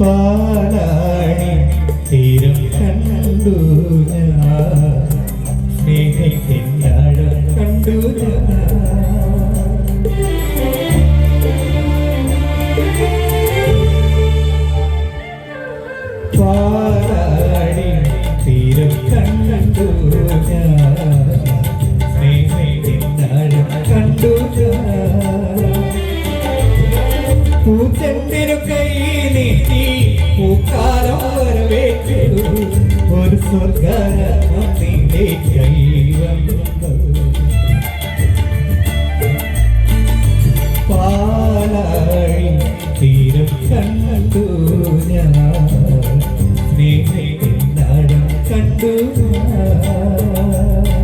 പാലാടി തീരം കണ്ടു ഞാൻ. സ്നേഹത്തിനാഴം കണ്ടു പാലാടി തീരം കണ്ടു ഞാൻ. സ്നേഹത്തിനാഴം കണ്ടു ഞാൻ. പൂച്ചെണ്ടിനു കൈ ഒരു സ്വർഗാരേ കൈ വന്നു പാലാഴി തീരം കണ്ടു ഞാൻ. സ്നേഹിനാടം കണ്ടു ഞാൻ.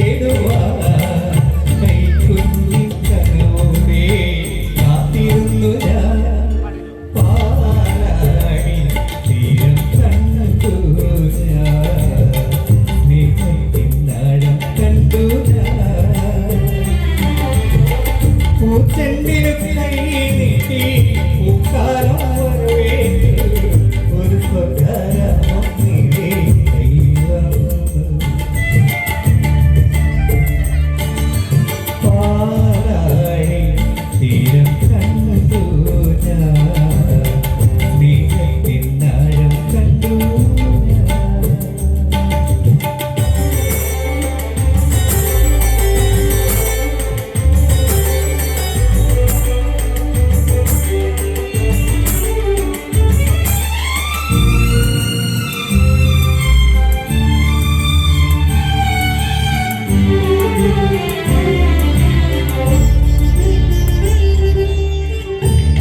the water.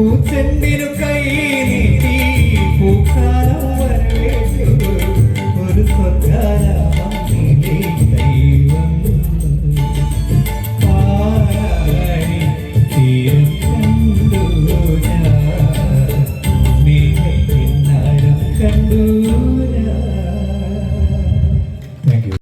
പൂച്ചെണ്ടിനു